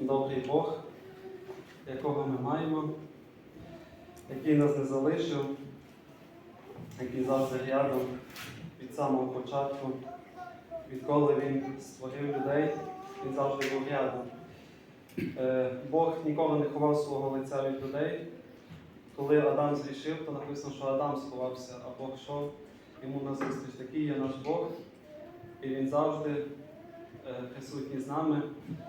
добрий Бог, якого ми маємо, який нас не залишив, який завжди рядом від самого початку, відколи Він створив людей, Він завжди був рядом. Е, Бог ніколи не ховав свого лиця від людей. Коли Адам зрішив, то написано, що Адам сховався, а Бог йшов йому на зустріч. Такий є наш Бог, і Він завжди е, присутній з нами.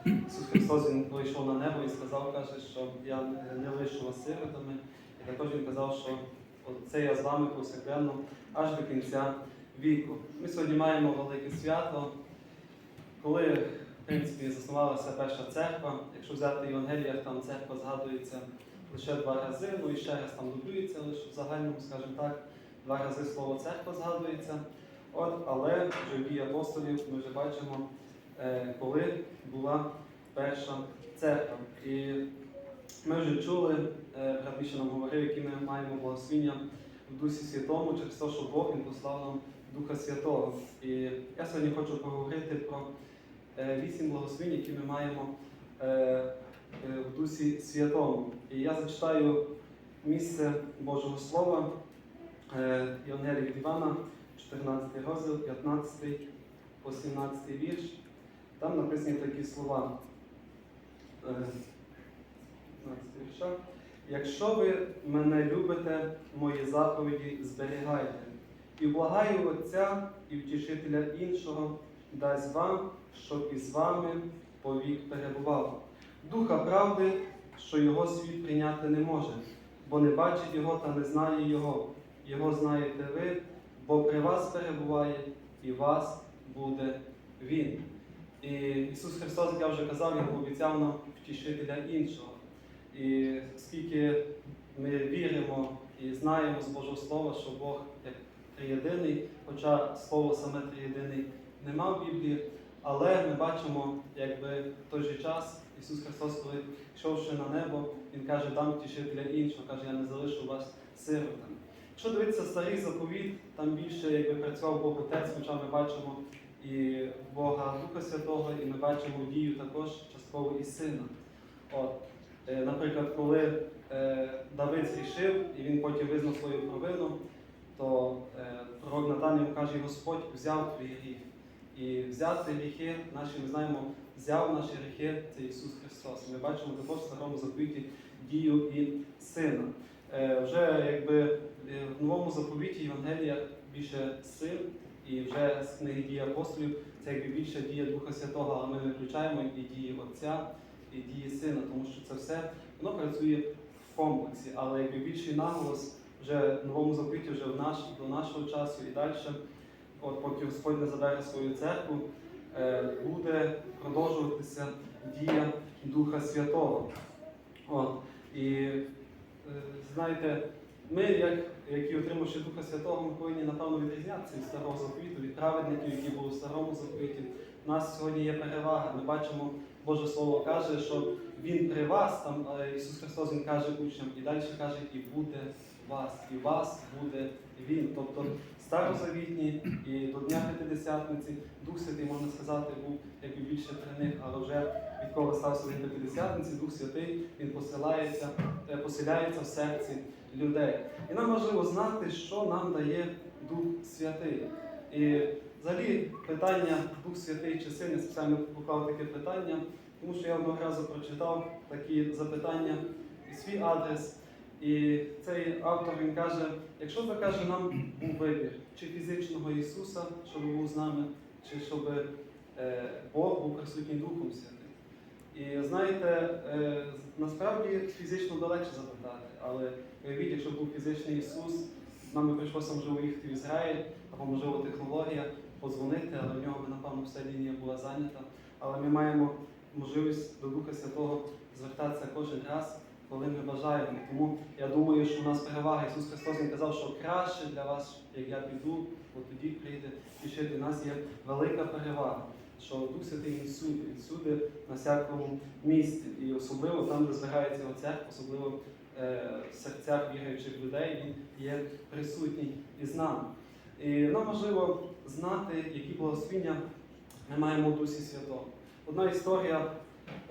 Ісус Христос Він прийшов на небо і сказав, каже, що я не лишу вас сиротами. І також Він казав, що це я з вами повсякденно аж до кінця віку. Ми сьогодні маємо велике свято, коли в принципі заснувалася перша церква. Якщо взяти Євангеліях, там церква згадується лише два рази, ну і ще раз там дублюється, лише в загальному, скажімо так, два рази слово церква згадується. От, але в дії апостолів ми вже бачимо, коли була перша церква. І ми вже чули, е, нам говорив, які ми маємо благословіння в Дусі Святому через те, що Бог він послав нам Духа Святого. І я сьогодні хочу поговорити про е, вісім благословень, які ми маємо е, е, в Дусі Святому. І я зачитаю місце Божого Слова е, Євангелія від Івана, 14 розділ, 15 по 17 вірш. Там написані такі слова. Е, 15 вірша. Якщо ви мене любите, мої заповіді зберігайте. І благаю Отця і втішителя іншого дасть вам, щоб із вами повік перебував. Духа правди, що його світ прийняти не може, бо не бачить його та не знає його. Його знаєте ви, бо при вас перебуває і вас буде Він. І Ісус Христос, як я вже казав, Він обіцяв нам втішителя іншого. І скільки ми віримо і знаємо з Божого Слова, що Бог як триєдиний, хоча слово саме триєдиний нема в Біблії, але ми бачимо, якби в той же час Ісус Христос, коли йшовши на небо, Він каже, дам втішителя іншого, каже, я не залишу вас сиротами. Якщо дивитися старий заповіт, там більше якби працював Бог Отець, хоча ми бачимо і Бога Духа Святого, і ми бачимо дію також частково і Сина. От. Е, Наприклад, коли е, Давид зрішив і він потім визнав свою провину, то е, пророк Натан йому каже, Господь взяв твій гріх. І взяти гріхи, наші ми знаємо, взяв наші гріхи це Ісус Христос. Ми бачимо також в старому заповіті дію і сина. Е, Вже якби е, в новому заповіті Євангелія більше син, і вже з книги дії апостолів це якби більше дія Духа Святого, але ми не включаємо і дії Отця, і дії Сина, тому що це все воно працює в комплексі, але якби більший наголос вже в новому заповіті, вже в наш, до нашого часу і далі, от поки Господь не забере свою церкву, е, буде продовжуватися дія Духа Святого. От. І е, знаєте, ми, як, які отримавши Духа Святого, ми повинні напевно відрізнятися від старого заповіту, від праведників, які були в старому заповіті. У нас сьогодні є перевага. Ми бачимо, Боже Слово каже, що Він при вас, там Ісус Христос Він каже учням, і далі каже, і буде вас, і вас буде Він. Тобто старозавітні і до Дня П'ятидесятниці Дух Святий, можна сказати, був якби більше при них, але вже відколи стався П'ятидесятниці, Дух Святий Він посилається, е, поселяється в серці людей. І нам важливо знати, що нам дає Дух Святий. І взагалі питання Дух Святий чи Син, я спеціально поклав таке питання, тому що я одного разу прочитав такі запитання і свій адрес. І цей автор він каже, якщо би каже, нам був вибір, чи фізичного Ісуса, щоб був з нами, чи щоб е, Бог був присутній Духом Святим. І знаєте, е, насправді фізично далече запитати, але уявіть, якщо був фізичний Ісус, нам би прийшлося можливо їхати в Ізраїль, або можливо технологія, подзвонити, але в нього би, напевно, вся лінія була зайнята. Але ми маємо можливість до Духа Святого звертатися кожен раз, коли ми бажаємо. Тому я думаю, що у нас перевага. Ісус Христос Він казав, що краще для вас, як я піду, бо тоді прийде і У нас є велика перевага, що Дух Святий Він всюди, на всякому місці. І особливо там, де збирається його церква, особливо е, в серцях віруючих людей, він є присутній із нами. І нам важливо знати, які благословіння ми маємо в Дусі Святого. Одна історія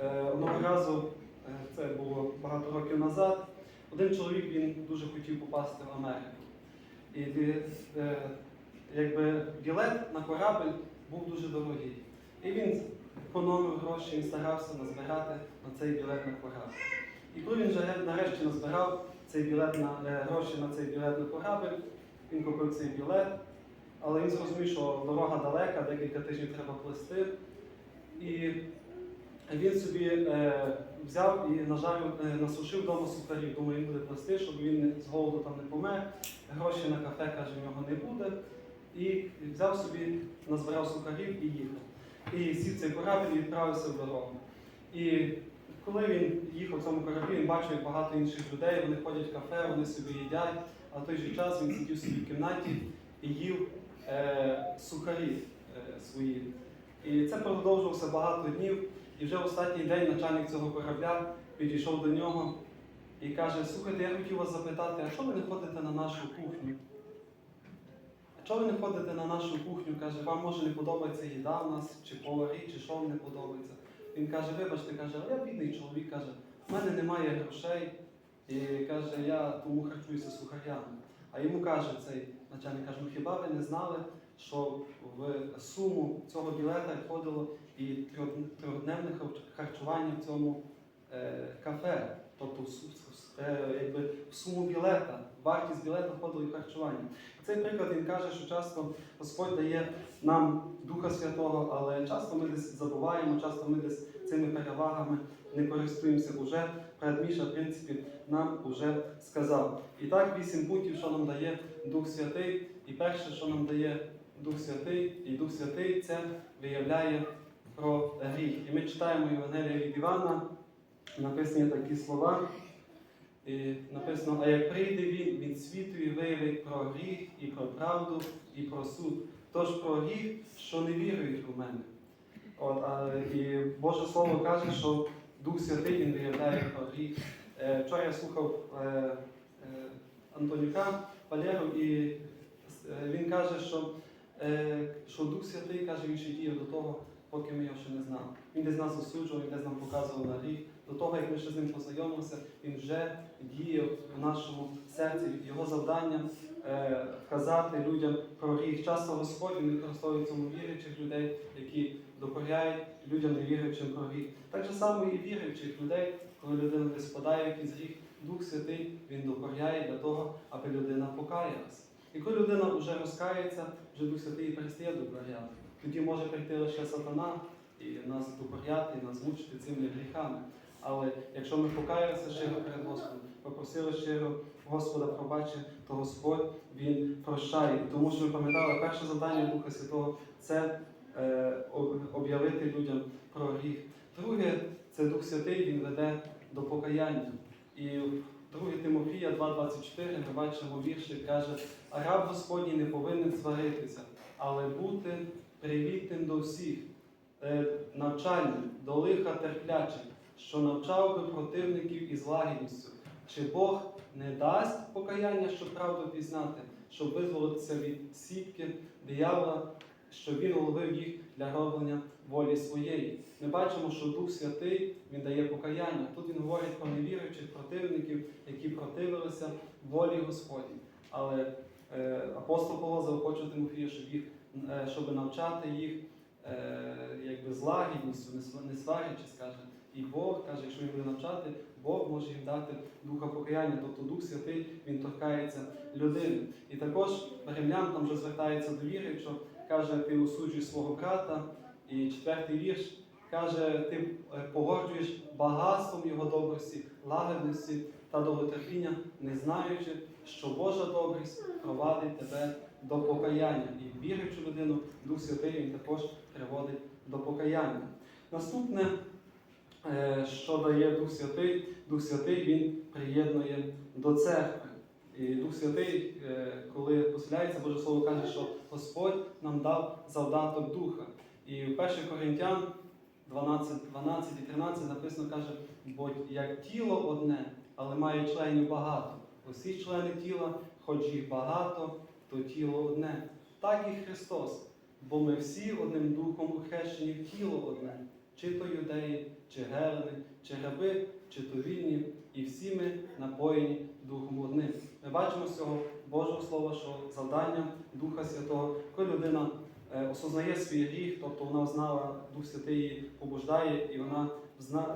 Е, Одного разу, е, це було багато років назад, один чоловік він дуже хотів попасти в Америку. І е, якби білет на корабль був дуже дорогий. І він економив гроші, він старався назбирати на цей білет на корабль. І коли він вже нарешті назбирав цей білет на е, гроші на цей білет на корабль, він купив цей білет, але він зрозумів, що дорога далека, декілька тижнів треба плисти. І він собі е, взяв і нажарив, е, насушив вдома сухарів. Думаю, він буде плести, щоб він з голоду там не помер. Гроші на кафе, каже, в нього не буде. І взяв собі, назбирав сухарів і їхав. І сів цей корабль і відправився в дорогу. І коли він їхав в цьому кораблі, він бачив як багато інших людей, вони ходять в кафе, вони собі їдять, а в той же час він сидів собі в кімнаті і їв е, сухарі е, свої. І це продовжувалося багато днів. І вже в останній день начальник цього корабля підійшов до нього і каже: слухайте, я хотів вас запитати, а що ви не ходите на нашу кухню? Чого ви не ходите на нашу кухню? Каже, вам може не подобається їда в нас, чи поварі, чи що вам не подобається. Він каже, вибачте, каже, а я бідний чоловік, каже, в мене немає грошей. І каже, я тому харчуюся сухарями. А йому каже цей начальник, каже, ну хіба ви не знали, що в суму цього білета входило і трьохдневне харчування в цьому е, кафе. Тобто в е, якби в суму білета, вартість білета входило і харчування. Цей приклад він каже, що часто Господь дає нам Духа Святого, але часто ми десь забуваємо, часто ми десь цими перевагами не користуємося уже. Брат в принципі, нам вже сказав. І так, вісім пунктів, що нам дає Дух Святий. І перше, що нам дає Дух Святий, і Дух Святий це виявляє про гріх. І ми читаємо Євангелія від Івана, написані такі слова. І написано, а як прийде він, він світу і виявить про гріх, і про правду, і про суд. Тож про гріх, що не вірують у мене. От, а, і Боже Слово каже, що Дух Святий він виявляє про гріх. Е, вчора я слухав е, е, Антонюка Валеру, і е, він каже, що, е, що Дух Святий каже, він ще діє до того, поки ми його ще не знали. Він десь нас осуджував, він десь нам показував на гріх. До того, як ми ще з ним познайомилися, він вже діє в нашому серці. Його завдання е, вказати людям про гріх. Часто Господь він використовує цьому віруючих людей, які докоряють людям невіруючим про гріх. Так само і віруючих людей, коли людина десь спадає якийсь гріх, Дух Святий він докоряє для того, аби людина покаялася. І коли людина вже розкається, вже Дух Святий перестає докоряти. Тоді може прийти лише сатана і нас докоряти, і нас мучити цими гріхами. Але якщо ми покаялися щиро перед Господом, попросили щиро Господа пробачення, то Господь Він прощає. Тому що ми пам'ятали, перше завдання Духа Святого це е, об'явити людям про гріх. Друге, це Дух Святий, Він веде до покаяння. І 2 Тимофія 2,24 ми бачимо вірші, каже, раб Господній не повинен сваритися, але бути привітним до всіх, е, навчальним, до лиха терплячим, що навчав би противників із лагідністю. Чи Бог не дасть покаяння, щоб правду пізнати, щоб визволитися від сітки диявола, щоб він уловив їх для роблення волі своєї. Ми бачимо, що Дух Святий Він дає покаяння. Тут він говорить про невіруючих противників, які противилися волі Господній. Але е, апостол Павло заохочує Тимофія, щоб їх, е, щоб навчати їх е, якби з не сварячи, скаже. І Бог каже, якщо він буде навчати, Бог може їм дати духа покаяння, тобто Дух Святий він торкається людини. І також римлян там вже звертається до віри, якщо каже, ти осуджуєш свого брата. І четвертий вірш каже, ти е, погоджуєш багатством його добрості, лагідності та довготерпіння, не знаючи, що Божа добрість провадить тебе до покаяння. І віруючу людину, Дух Святий він також приводить до покаяння. Наступне, що дає Дух Святий, Дух Святий він приєднує до церкви. І Дух Святий, е, коли поселяється, Боже Слово каже, що Господь нам дав завдаток Духа. І в 1 Коринтян 12, 12 і 13 написано, каже, бо як тіло одне, але має членів багато. Усі члени тіла, хоч їх багато, то тіло одне. Так і Христос. Бо ми всі одним духом ухрещені в тіло одне, чи то юдеї, чи гелени, чи раби, чи то вільні, і всі ми напоєні Духом одним. Ми бачимо з цього Божого Слова, що завдання Духа Святого, коли людина е, осознає свій гріх, тобто вона знала, Дух Святий її побуждає, і вона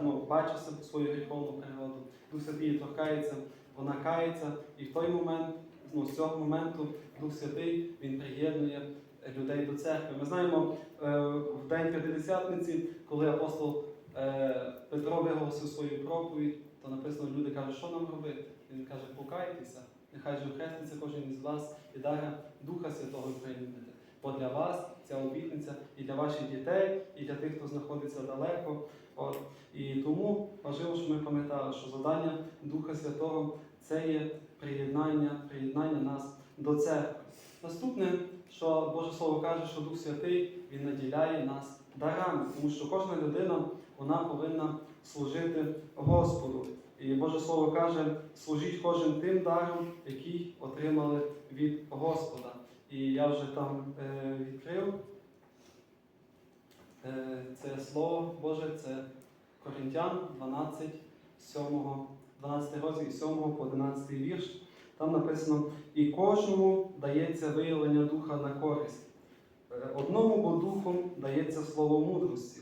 ну, бачить свою гріховну природу. Дух Святий її торкається, вона кається, і в той момент, ну, з цього моменту Дух Святий він приєднує людей до церкви. Ми знаємо е, в день П'ятидесятниці, коли апостол е, Петро виголосив свою проповідь, то написано, люди кажуть, що нам робити? Він каже, покайтеся, нехай же хреститься кожен із вас і дара Духа Святого приймете. Бо для вас ця обітниця і для ваших дітей, і для тих, хто знаходиться далеко. От. І тому важливо, щоб ми пам'ятали, що завдання Духа Святого це є приєднання, приєднання нас до церкви. Наступне, що Боже Слово каже, що Дух Святий Він наділяє нас дарами, тому що кожна людина вона повинна служити Господу. І Боже Слово каже, служіть кожен тим даром, який отримали від Господа. І я вже там е, відкрив е, це Слово Боже, це Коринтян 12, 7, 12 розділ 7 по 11 вірш. Там написано, і кожному дається виявлення духа на користь. Одному бо духом дається слово мудрості,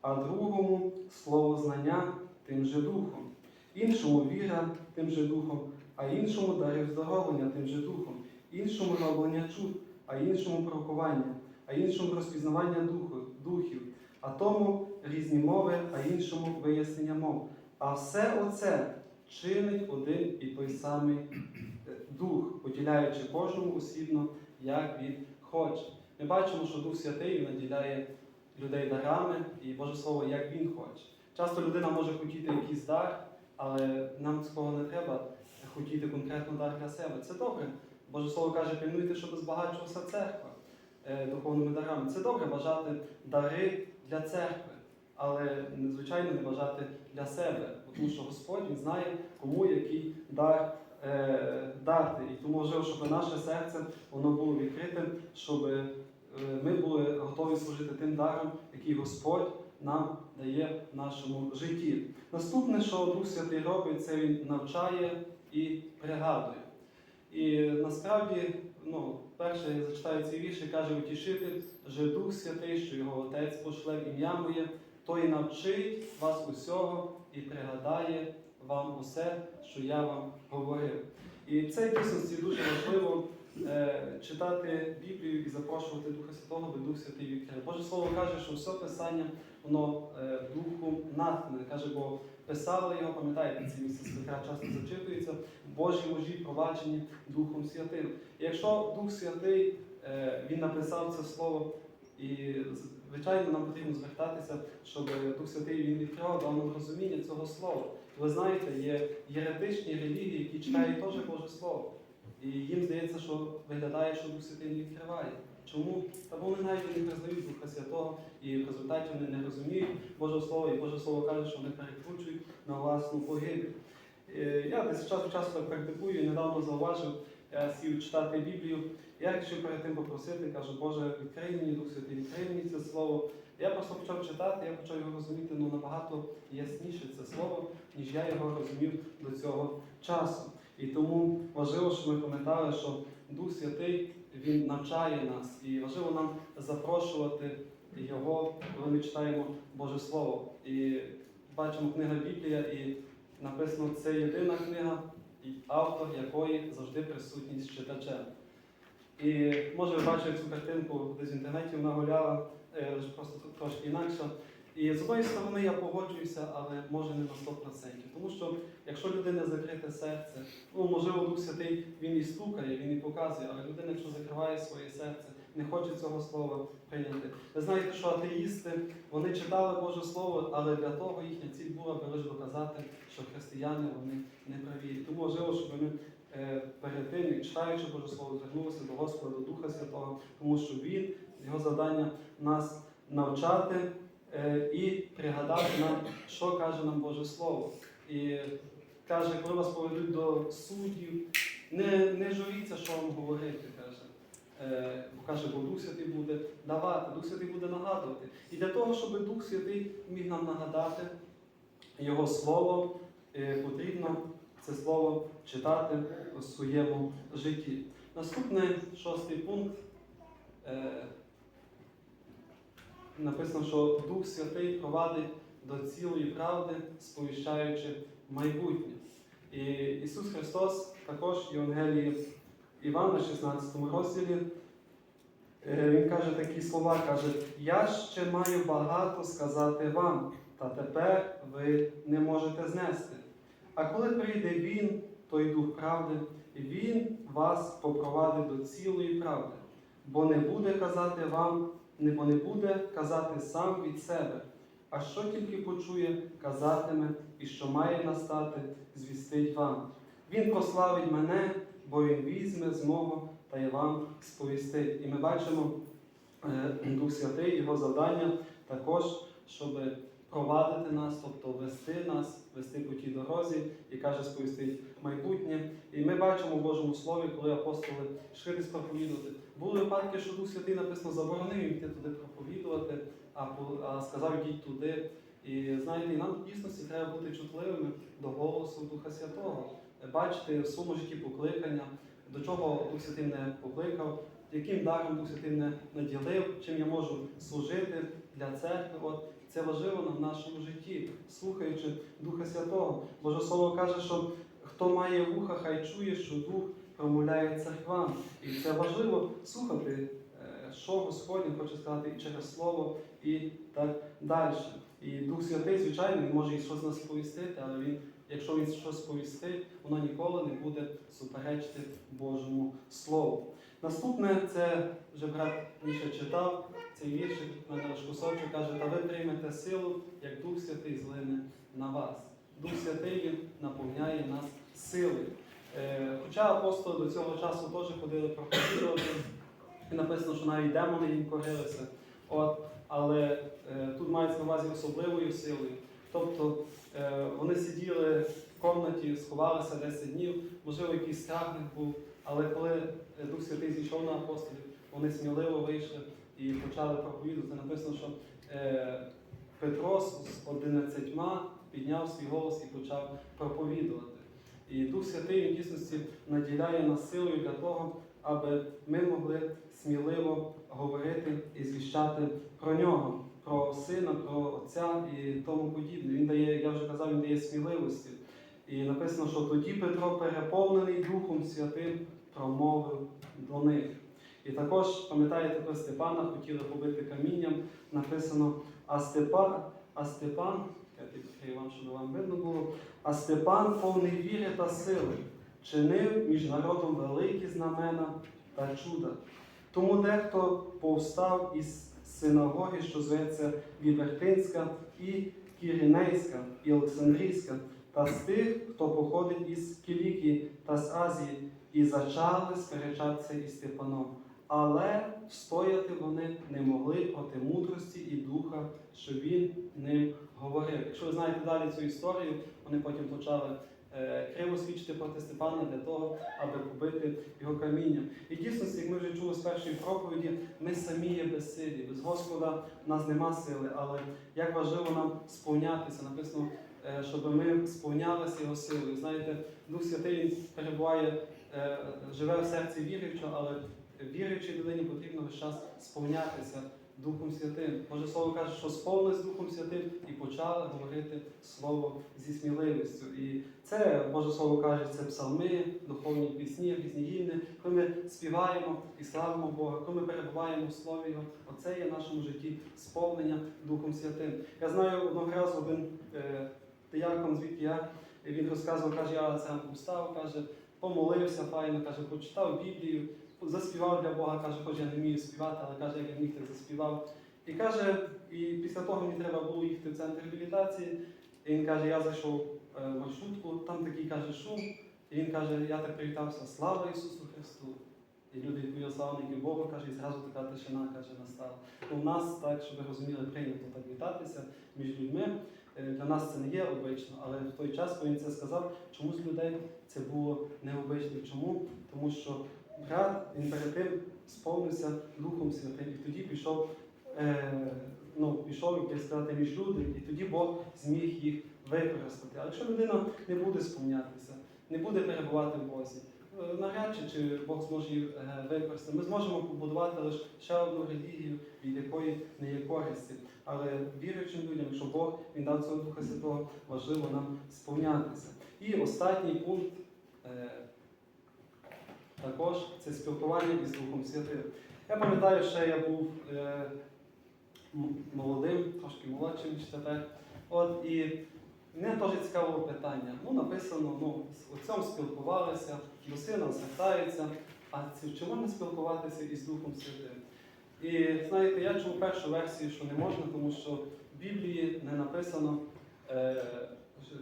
а другому слово знання тим же духом, іншому віра тим же духом, а іншому дарив здоровлення тим же духом, іншому роблення чуд, а іншому пророкування, а іншому розпізнавання духу, духів, а тому різні мови, а іншому вияснення мов. А все оце чинить один і той самий е, дух, поділяючи кожному осібно, як він хоче. Ми бачимо, що Дух Святий наділяє людей дарами і Боже Слово, як він хоче. Часто людина може хотіти якийсь дар, але нам цього не треба хотіти конкретно дар для себе. Це добре. Боже Слово каже, пильнуйте, щоб збагачувалася церква е, духовними дарами. Це добре бажати дари для церкви, але звичайно не бажати для себе, тому що Господь він знає, кому який дар е, дати. І тому важливо, щоб наше серце воно було відкритим, щоб е, ми були готові служити тим даром, який Господь нам дає в нашому житті. Наступне, що Дух Святий робить, це він навчає і пригадує. І насправді, ну, перше я зачитаю ці вірші, каже утішитель, що Дух Святий, що його Отець пошле в ім'я моє, той навчить вас усього і пригадає вам усе, що я вам говорив. І це дійсності дуже важливо е, читати Біблію і запрошувати Духа Святого, бо Дух Святий відкриє. Боже Слово каже, що все Писання, воно е, духом натхнене. Каже, бо писали його, пам'ятаєте, ці місця Петра часто зачитується, в Божій мужі проваджені Духом Святим. І якщо Дух Святий е, він написав це слово, і звичайно нам потрібно звертатися, щоб Дух Святий він відкривав дав нам розуміння цього слова. Ви знаєте, є єретичні релігії, які читають теж Боже Слово. І їм здається, що виглядає, що Дух Святий не відкриває. Чому? Та бо вони навіть не признають Духа Святого, і в результаті вони не розуміють Боже Слово, і Боже Слово каже, що вони перекручують на власну погибель. Е, Я десь час від часу практикую недавно зауважив, я сів читати Біблію. Я вирішив перед тим попросити, кажу, Боже, відкрий мені Дух Святий, відкрий мені це слово. Я просто почав читати, я почав його розуміти ну, набагато ясніше це слово, ніж я його розумів до цього часу. І тому важливо, щоб ми пам'ятали, що Дух Святий Він навчає нас, і важливо нам запрошувати Його, коли ми читаємо Боже Слово. І бачимо книга Біблія, і написано, це єдина книга, автор якої завжди присутній з читачем. І може ви бачили цю картинку десь в інтернеті, вона гуляла е, просто трошки інакше. І з одної сторони я погоджуюся, але може не на 100%. Тому що якщо людина закрите серце, ну можливо, Дух Святий він і стукає, він і показує, але людина, якщо закриває своє серце, не хоче цього слова прийняти. Ви знаєте, що атеїсти вони читали Боже Слово, але для того їхня ціль була би лише доказати, що християни вони не праві. Тому важливо, щоб ми е, перед тим, читаючи Боже Слово, звернулися до Господа, до Духа Святого, тому що Він, його завдання нас навчати е, і пригадати нам, що каже нам Боже Слово. І каже, коли вас поведуть до суддів, не, не журіться, що вам говорити, е, бо каже, бо Дух Святий буде давати, Дух Святий буде нагадувати. І для того, щоб Дух Святий міг нам нагадати Його Слово, е, потрібно це слово читати у своєму житті. Наступний шостий пункт. Е, написано, що Дух Святий провадить до цілої правди, сповіщаючи майбутнє. І Ісус Христос також в Євангелії Івана, 16 розділі, е, Він каже такі слова, каже, я ще маю багато сказати вам, та тепер ви не можете знести. А коли прийде Він, той Дух правди, Він вас попровадить до цілої правди, бо не буде казати вам, бо не буде казати сам від себе, а що тільки почує, казатиме, і що має настати, звістить вам. Він прославить мене, бо він візьме з мого та й вам сповістить. І ми бачимо е, Дух Святий, його завдання також, щоб провадити нас, тобто вести нас, вести по тій дорозі, і каже, сповістить майбутнє. І ми бачимо в Божому Слові, коли апостоли йшли проповідувати. Були випадки, що Дух Святий написано заборонив їм йти туди проповідувати, а, сказав йдіть туди. І знаєте, і нам дійсності треба бути чутливими до голосу Духа Святого, бачити в своєму житті покликання, до чого Дух Святий мене покликав, яким даром Дух Святий мене наділив, чим я можу служити для церкви. От це важливо в нашому житті, слухаючи Духа Святого. Боже Слово каже, що хто має вуха, хай чує, що Дух промовляє церквам. І це важливо слухати, е, що Господь хоче сказати і через Слово, і так далі. І Дух Святий, звичайно, може і щось нас сповістити, але він, якщо він щось сповістить, воно ніколи не буде суперечити Божому Слову. Наступне це вже брат Міша читав цей віршик на кусочок, каже, та ви приймете силу, як Дух Святий злине на вас. Дух Святий він наповняє нас силою. Е, Хоча апостоли до цього часу теж ходили проповідувати, і написано, що навіть демони їм корилися. От, але е, тут мається на увазі особливою силою. Тобто вони сиділи в комнаті, сховалися 10 днів, можливо, якийсь страх них був, але коли е, Дух Святий зійшов на апостолів, вони сміливо вийшли і почали проповідувати. Написано, що е, Петро з одинадцятьма підняв свій голос і почав проповідувати. І Дух Святий в дійсності наділяє нас силою для того, аби ми могли сміливо говорити і звіщати про нього, про сина, про отця і тому подібне. Він дає, я вже казав, він дає сміливості. І написано, що тоді Петро, переповнений Духом Святим, промовив до них. І також, пам'ятаєте, про Степана хотіли побити камінням, написано, а Степан, а Степан, я вам, щоб вам видно було, а Степан повний віри та сили, чинив між народом великі знамена та чуда. Тому дехто повстав із синагоги, що зветься Вівертинська, і Кірінейська, і Олександрійська, та з тих, хто походить із Кілікії та з Азії, і зачали сперечатися із Степаном. Але встояти вони не могли проти мудрості і духа, що він ним говорив. Якщо ви знаєте далі цю історію, вони потім почали криво свідчити проти Степана для того, аби побити його камінням. І дійсності, як ми вже чули з першої проповіді, ми самі є безсилі. Без Господа в нас нема сили, але як важливо нам сповнятися, написано, е, щоб ми сповнялися його силою. Знаєте, Дух Святий перебуває, е, живе в серці віруючого, але віруючій людині потрібно весь час сповнятися Духом Святим. Боже Слово каже, що сповнились Духом Святим і почали говорити Слово зі сміливістю. І це, Боже Слово каже, це псалми, духовні пісні, різні гімни, коли ми співаємо і славимо Бога, коли ми перебуваємо в Слові Його, оце є в нашому житті сповнення Духом Святим. Я знаю одного разу один е, диякон, звідки я, він розказував, каже, я зранку встав, каже, помолився файно, каже, почитав Біблію, заспівав для Бога, каже, хоч я не вмію співати, але каже, як я міг, так заспівав. І каже, і після того мені треба було їхати в центр реабілітації. І він каже, я зайшов е, в маршрутку, там такий каже шум. І він каже, я так привітався, слава Ісусу Христу. І люди відповіли, слава навіки Богу, каже, і зразу така тишина каже, настала. У нас так, щоб ви розуміли, прийнято так вітатися між людьми. Е, Для нас це не є обично, але в той час, коли він це сказав, чомусь людей це було необично. Чому? Тому що брат тим сповнився Духом Святим, і тоді пішов, е, ну, пішов, як сказати, між люди, і тоді Бог зміг їх використати. А якщо людина не буде сповнятися, не буде перебувати в Бозі, е, навряд чи, чи Бог зможе їх е, використати. Ми зможемо побудувати лише ще одну релігію, від якої не є користі. Але віруючим людям, якщо Бог він дав цього Духа Святого, важливо нам сповнятися. І останній пункт е, також це спілкування із Духом Святим. Я пам'ятаю, що я був е, молодим, трошки молодшим, ніж тепер. От і мене теж цікавило питання. Ну, написано, ну, у цьому спілкувалися, до сина звертаються, а чому не спілкуватися із Духом Святим? І знаєте, я чув першу версію, що не можна, тому що в Біблії не написано е,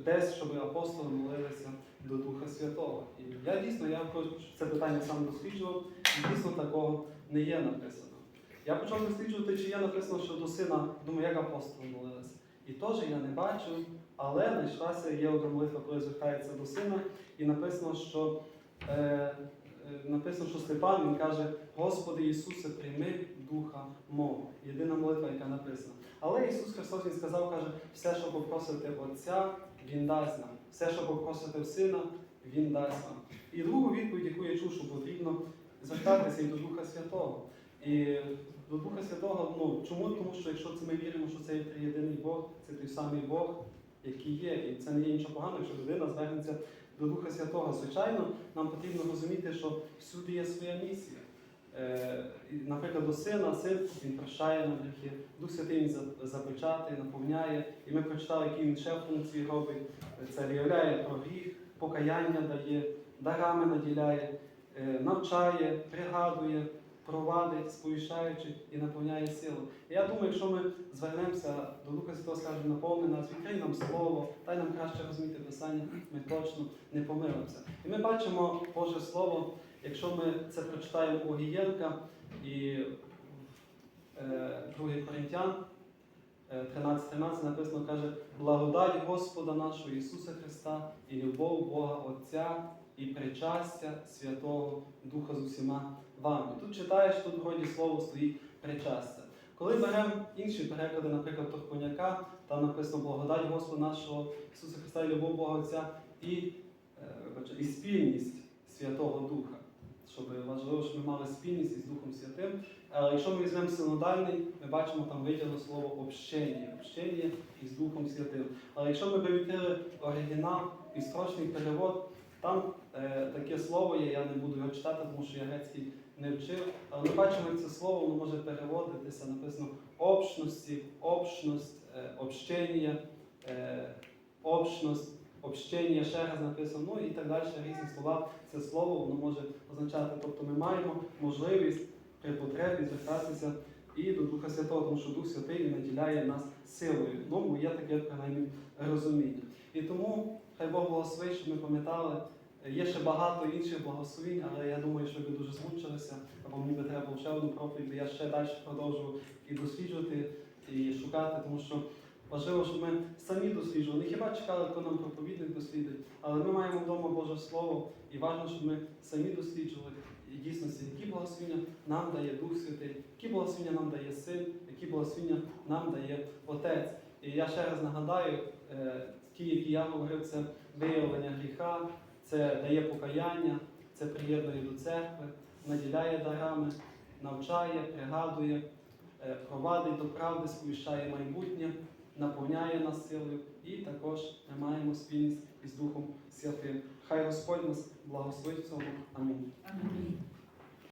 десь, щоб апостоли молилися до Духа Святого. І я дійсно я це питання сам досліджував, і дійсно такого не є написано. Я почав досліджувати, чи є написано, що до сина, думаю, як апостоли молилися. І теж я не бачив, але знайшлася є одна молитва, коли звертається до сина, і написано, що е, е, написано, що Степан він каже: Господи Ісусе, прийми духа мого. Єдина молитва, яка написана. Але Ісус Христос Він сказав, каже, все, що попросите Отця, Він дасть нам. Все, що попросите в Сина, Він дасть нам. І другу відповідь, яку я чув, що потрібно звертатися і до Духа Святого. І до Духа Святого, ну чому? Тому що якщо це ми віримо, що це є триєдиний Бог, це той самий Бог, який є. І це не є нічого поганого, якщо людина звернеться до Духа Святого. Звичайно, нам потрібно розуміти, що всюди є своя місія. Е, наприклад, до сина, син він прощає нам гріхи, Дух Святий він запечатає, наповняє. І ми прочитали, які він ще функції робить. Це виявляє про гріх, покаяння дає, дарами наділяє, е, навчає, пригадує, провадить, сповіщаючи і наповняє силу. І я думаю, якщо ми звернемося до Духа Святого, скажемо, наповни нас, відкрий нам слово, дай нам краще розуміти Писання, ми точно не помилимося. І ми бачимо Боже Слово, якщо ми це прочитаємо у Гієнка і е, 2 Коринтян, е, 13-13 написано, каже, благодать Господа нашого Ісуса Христа і любов Бога Отця і причастя Святого Духа з усіма вами. Тут читаєш, тут в роді слово стоїть причастя. Коли беремо інші переклади, наприклад, Торконяка, там написано благодать Господа нашого Ісуса Христа і любов Бога Отця і, е, і спільність Святого Духа. Щоб важливо, щоб ми мали спільність із Духом Святим. Але якщо ми візьмемо синодальний, ми бачимо там виділено слово общення, общення із Духом Святим. Але якщо ми відкрили оригінал і строчний перевод, там е, таке слово є, я не буду його читати, тому що я грецький не вчив. Але ми бачимо, як це слово воно може переводитися, написано общності, общність, е, общення, е, общність, общення, ще раз написано, ну і так далі, різні слова. Це слово воно може означати. Тобто ми маємо можливість при потребі звертатися і до Духа Святого, тому що Дух Святий наділяє нас силою. Ну, бо є таке принаймні розуміння. І тому хай Бог благословить, щоб ми пам'ятали. Є ще багато інших благословень, але я думаю, що ви дуже змучилися, або мені би треба було ще одну проповідь, я ще далі продовжував і досліджувати, і шукати, тому що важливо, щоб ми самі досліджували. Не хіба чекали, хто нам проповідник дослідить, але ми маємо вдома Боже Слово, і важливо, щоб ми самі досліджували і дійсності, які благословення нам дає Дух Святий, які благословення нам дає Син, які благословення нам дає Отець. І я ще раз нагадаю, е, ті, які я говорив, це виявлення гріха, це дає покаяння, це приєднує до церкви, наділяє дарами, навчає, пригадує, е, провадить до правди, сповіщає майбутнє, наповняє нас силою і також ми маємо спільність із Духом Святим. Хай Господь нас благословить в цьому. Амінь. Амінь.